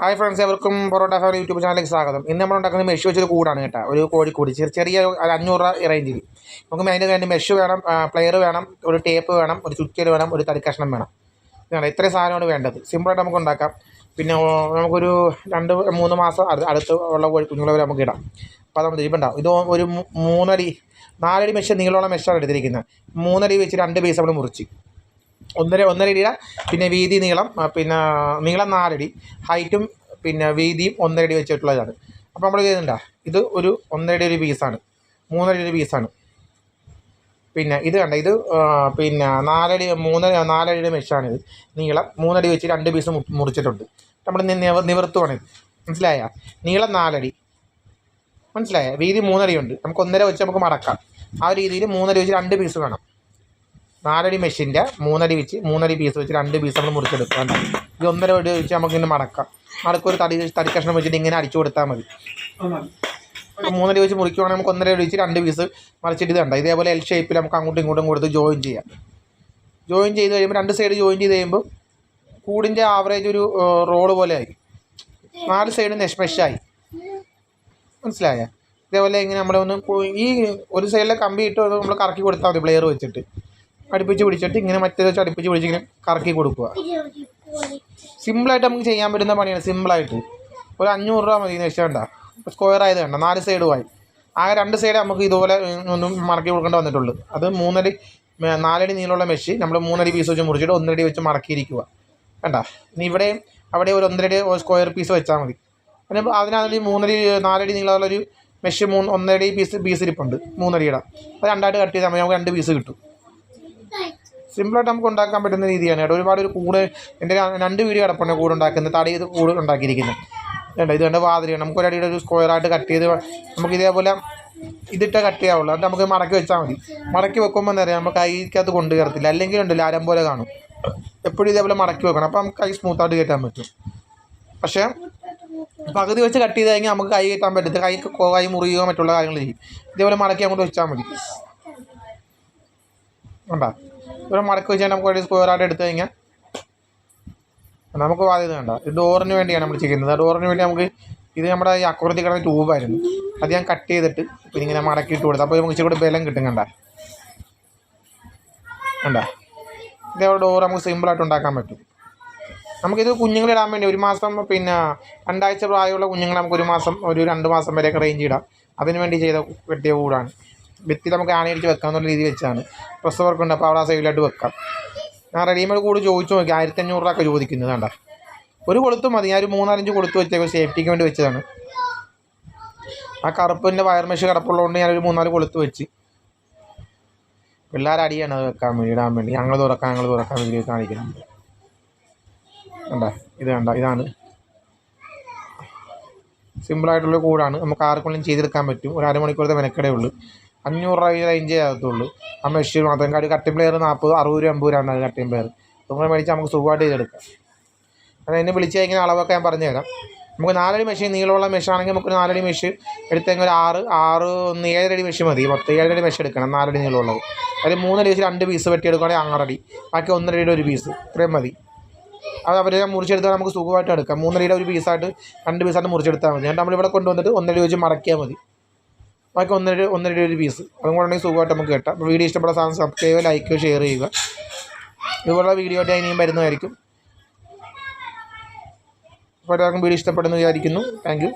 Hi friends എവർക്കും parotta family YouTube ചാനലിലേക്ക് സ്വാഗതം. ഇന്ന് നമ്മൾ ഉണ്ടാക്കുന്ന മെഷ് വെച്ചൊരു കൂടാണ് കേട്ടോ. ഒരു കോഴിക്കൂടി. ചെറിയ ചെറിയ അഞ്ഞൂറ് രൂപ റേഞ്ചിൽ നമുക്ക് അതിന്റെ വേണ്ടി മെഷ് വേണം പ്ലെയർ വേണം ഒരു ടേപ്പ് വേണം ഒരു ചുറ്റിയൽ വേണം ഒരു തടിക്കഷ്ണം കഷ്ണം വേണം. ഇതാണ് ഇത്രയും സാധനമാണ് വേണ്ടത്. സിമ്പിളായിട്ട് നമുക്ക് ഉണ്ടാക്കാം. പിന്നെ നമുക്കൊരു രണ്ട് മൂന്ന് മാസം അടു അടുത്ത് ഉള്ള കോഴി കുഞ്ഞുങ്ങളെ വരെ നമുക്ക് ഇടാം. അപ്പോൾ അത് നമ്മൾ ഇരിപ്പുണ്ടാവും ഇത് ഒരു മൂന്നടി നാലടി മെഷ് നീളമുള്ള മെഷാണ് എടുത്തിരിക്കുന്നത്. മൂന്നടി വെച്ച് രണ്ട് പീസ് നമ്മൾ മുറിച്ച്. ഒന്നര ഒന്നര അടിയുടെ പിന്നെ വീതി നീളം പിന്നെ നീളം നാലടി ഹൈറ്റും പിന്നെ വീതിയും ഒന്നരടി വെച്ചിട്ടുള്ളതാണ്. അപ്പോൾ നമ്മൾ ചെയ്യുന്നുണ്ട ഇത് ഒരു ഒന്നരടി ഒരു പീസാണ് മൂന്നരടി ഒരു പീസാണ്. പിന്നെ ഇത് കണ്ട ഇത് പിന്നെ നാലടി മൂന്നര നാലടിയുടെ മെഷാണിത്. നീളം മൂന്നടി വെച്ച് രണ്ട് പീസ് മുറിച്ചിട്ടുണ്ട്. നമ്മൾ നിവർത്തുവാണ് മനസ്സിലായ? നീളം നാലടി. മനസ്സിലായ? വീതി മൂന്നടിയുണ്ട് നമുക്ക് ഒന്നര വെച്ച് നമുക്ക് മടക്കാം. ആ രീതിയിൽ മൂന്നര വെച്ച് രണ്ട് പീസ് വേണം നാലടി മെഷീന്റെ മൂന്നടി വെച്ച് മൂന്നടി പീസ് വെച്ച് രണ്ട് പീസ് നമ്മൾ മുറിച്ചെടുക്കുക കണ്ടോ? ഇത് ഒന്നര വടി വെച്ച് നമുക്ക് ഇങ്ങനെ മടക്കാം. മടക്കൊരു തടി തടി കഷ്ണം വെച്ചിട്ട് ഇങ്ങനെ അടിച്ചു കൊടുത്താൽ മതി. മൂന്നടി വെച്ച് മുറിക്കുവാണെങ്കിൽ നമുക്ക് ഒന്നര വടി വെച്ച് രണ്ട് പീസ് മറിച്ചിട്ട് ഇത് കണ്ടോ? ഇതേപോലെ എൽ ഷേപ്പിൽ നമുക്ക് അങ്ങോട്ടും ഇങ്ങോട്ടും കൊടുത്ത് ജോയിൻ ചെയ്യാം. ജോയിൻ ചെയ്ത് കഴിയുമ്പോൾ രണ്ട് സൈഡ് ജോയിൻ ചെയ്ത് കഴിയുമ്പോൾ കൂടിന്റെ ആവറേജ് ഒരു റോൾ പോലെ ആയി. നാല് സൈഡ് നെഷ്മെഷായി മനസ്സിലായ? ഇതേപോലെ ഇങ്ങനെ നമ്മളൊന്ന് ഈ ഒരു സൈഡിലെ കമ്പി ഇട്ട് നമ്മൾ കറക്കി കൊടുത്താൽ മതി പ്ലെയർ വെച്ചിട്ട്. അടുപ്പിച്ച് പിടിച്ചിട്ട് ഇങ്ങനെ മറ്റേ വെച്ച് അടുപ്പിച്ച് പിടിച്ച് ഇങ്ങനെ കറക്കി കൊടുക്കുക. സിമ്പിളായിട്ട് നമുക്ക് ചെയ്യാൻ പറ്റുന്ന പണിയാണ് സിമ്പിളായിട്ട്. ഒരു അഞ്ഞൂറ് രൂപ മതി വെച്ചാൽ വേണ്ട സ്ക്വയർ ആയത് വേണ്ട നാല് സൈഡുമായി ആ രണ്ട് സൈഡ് നമുക്ക് ഇതുപോലെ ഒന്നും മടക്കി കൊടുക്കേണ്ടി വന്നിട്ടുള്ളൂ. അത് മൂന്നടി നാലടി നീളമുള്ള മെഷി നമ്മൾ മൂന്നടി പീസ് വെച്ച് മുറിച്ചിട്ട് ഒന്നരടി വെച്ച് മടക്കിയിരിക്കുക. വേണ്ട ഇനി ഇവിടെയും അവിടെ ഒരു ഒന്നരടി സ്ക്വയർ പീസ് വെച്ചാൽ മതി. പിന്നെ അതിനകത്ത് മൂന്നടി നാലടി നീളമുള്ളൊരു മെഷ് മൂന്ന് ഒന്നരടി പീസ് പീസ് ഇരിപ്പുണ്ട്. മൂന്നടിയുടെ. അത് രണ്ടായിട്ട് കട്ട് ചെയ്താൽ മതി. നമുക്ക് രണ്ട് പീസ് കിട്ടും. സിമ്പിളായിട്ട് നമുക്ക് ഉണ്ടാക്കാൻ പറ്റുന്ന രീതിയാണ്. കേട്ടോ ഒരുപാട് ഒരു കൂട് എന്റെ രണ്ട് വീട് കിടപ്പുണ്ട് കൂട് ഉണ്ടാക്കുന്നത്. തടി ചെയ്ത് കൂട് ഉണ്ടാക്കിയിരിക്കുന്നത് വേണ്ട ഇത് വേണ്ട വാതിലാണ്. നമുക്ക് ഒരടിയുടെ ഒരു സ്ക്വയറായിട്ട് കട്ട് ചെയ്ത് നമുക്ക് ഇതേപോലെ ഇതിട്ട് കട്ട് ചെയ്യാവുള്ളൂ. അത് നമുക്ക് മടക്കി വെച്ചാൽ മതി. മടക്കി വെക്കുമ്പോൾ എന്താ നമ്മൾ കൈക്കകത്ത് കൊണ്ടു കയറത്തില്ല. അല്ലെങ്കിൽ ഉണ്ടല്ലോ ആരം പോലെ കാണും. എപ്പോഴും ഇതേപോലെ മടക്കി വെക്കണം. അപ്പോൾ നമുക്ക് കൈ സ്മൂത്തായിട്ട് കയറ്റാൻ പറ്റും. പക്ഷേ പകുതി വെച്ച് കട്ട് ചെയ്ത് കഴിഞ്ഞാൽ നമുക്ക് കൈ കയറ്റാൻ പറ്റത്തില്ല. കൈ കൈ മുറിയുകയോ മറ്റുള്ള കാര്യങ്ങൾ ചെയ്യും. ഇതേപോലെ മടക്കി അങ്ങോട്ട് വെച്ചാൽ മതി. കണ്ടാ? ഇവിടെ മടക്കി വെച്ചാൽ നമുക്ക് ഒരു സ്ക്വയറായിട്ട് എടുത്തു കഴിഞ്ഞാൽ നമുക്ക് ബാധ്യത വേണ്ട ഇത് ഡോറിന് വേണ്ടിയാണ് നമ്മൾ ചെയ്യുന്നത്. ആ ഡോറിന് വേണ്ടി നമുക്ക് ഇത് നമ്മുടെ ഈ അക്കുറത്തിൽ കിടന്ന ട്യൂബായിരുന്നു അത് ഞാൻ കട്ട് ചെയ്തിട്ട് പിന്നെ ഇങ്ങനെ മടക്കിയിട്ട് കൊടുത്തു. അപ്പോൾ നമുക്ക് ഇച്ചിരി ബലം കിട്ടും കണ്ട? കണ്ട? ഇതേപോലെ ഡോർ നമുക്ക് സിമ്പിളായിട്ട് ഉണ്ടാക്കാൻ പറ്റും. നമുക്കിത് കുഞ്ഞുങ്ങളിടാൻ വേണ്ടി ഒരു മാസം പിന്നെ രണ്ടാഴ്ച പ്രായമുള്ള കുഞ്ഞുങ്ങളെ നമുക്ക് ഒരു മാസം ഒരു രണ്ട് മാസം വരെയൊക്കെ റേഞ്ച് ഇടാം. അതിന് വേണ്ടി ചെയ്ത വെട്ടിയ കൂടാണ്. ഭിത്തി നമുക്ക് ആണിയടിച്ച് വെക്കാം എന്നുള്ള രീതിയിൽ വെച്ചാണ് പ്രസ് വർക്ക് ഉണ്ട് അപ്പോൾ അവിടെ ആ സൈഡിലായിട്ട് വെക്കാം. ഞാൻ റെഡിമെയ്ഡ് കൂടി ചോദിച്ചു നോക്കി ആയിരത്തി അഞ്ഞൂറ് രൂപ ഒക്കെ ചോദിക്കുന്നത് വേണ്ട ഒരു കൊളുത്ത് മതി ഞാൻ ഒരു മൂന്നാലഞ്ച് കൊളുത്ത് വെച്ചേക്കും സേഫ്റ്റിക്ക് വേണ്ടി വെച്ചതാണ്. ആ കറുപ്പിന്റെ വയർ മെഷ് കിടപ്പുള്ളതുകൊണ്ട് ഞാനൊരു മൂന്നാൽ കൊളുത്ത് വെച്ച്. പിള്ളേർ അടിയാണ് അത് വെക്കാൻ വേണ്ടി ഇടാൻ വേണ്ടി. ഞങ്ങൾ തുറക്കാൻ ഞങ്ങൾ തുറക്കാൻ വേണ്ടി കാണിക്കുന്നുണ്ട്. കണ്ട ഇത് കണ്ട ഇതാണ്. സിമ്പിളായിട്ടുള്ള കൂടാണ്. നമുക്ക് ആർക്കുള്ളിലും ചെയ്തെടുക്കാൻ പറ്റും. ഒരു അരമണിക്കൂറത്തെ മെനക്കടേ ഉള്ളൂ. അഞ്ഞൂറ് രൂപ റേഞ്ച് ആകത്തുള്ളൂ ആ മെഷീൻ മാത്രം. കാര്യം കട്ടിംഗ് പ്ലെയർ നാൽപ്പത് അറുപത് രൂപ അമ്പത് രൂപയാണ് കട്ടിംഗ് പ്ലെയർ നമ്മൾ മേടിച്ചാൽ നമുക്ക് സുഖമായിട്ട് ചെയ്തെടുക്കാം അത് എന്നെ വിളിച്ച് കഴിഞ്ഞാൽ അളവൊക്കെ ഞാൻ പറഞ്ഞു തരാം. നമുക്ക് നാലടി മെഷീൻ നീളമുള്ള മെഷീൻ ആണെങ്കിൽ നമുക്ക് നാലടി മെഷീൻ എടുത്തെങ്കിൽ ഒരു ആറ് ആറ് ഒന്ന് ഏഴരടി മെഷീൻ മതി. പത്ത് ഏഴരടി മെഷീൻ എടുക്കണം. നാലടി നീളമുള്ളത്. അതിൽ മൂന്നടി വെച്ച് രണ്ട് പീസ് വെട്ടിയെടുക്കുകയാണെങ്കിൽ ആറടി. ബാക്കി ഒന്നരയുടെ ഒരു പീസ് ഇത്രയും മതി. അത് അവർ മുറിച്ചെടുത്താൽ നമുക്ക് സുഖമായിട്ട് എടുക്കാം. മൂന്നരയുടെ ഒരു പീസായിട്ട് രണ്ട് പീസായിട്ട് മുറിച്ചെടുത്താൽ മതി. എന്നിട്ട് നമ്മളിവിടെ കൊണ്ടുവന്നിട്ട് ഒന്നര വെച്ച് മടക്കിയാൽ മതി. ബാക്കി ഒന്നര ഒന്നര രൂപ ഒരു പീസ് അതും കൂടെ ഉണ്ടെങ്കിൽ സുഖമായിട്ട് നമുക്ക് കിട്ടാം. അപ്പോൾ വീഡിയോ ഇഷ്ടപ്പെട്ട സാധനം സബ്സ്ക്രൈബ് ലൈക്ക് ഷെയർ ചെയ്യുക. ഇതുപോലുള്ള വീഡിയോ ആയിട്ട് ഇനിയും വരുന്നതായിരിക്കും. അപ്പോൾ എല്ലാവർക്കും വീഡിയോ ഇഷ്ടപ്പെടുന്നു വിചാരിക്കുന്നു. താങ്ക്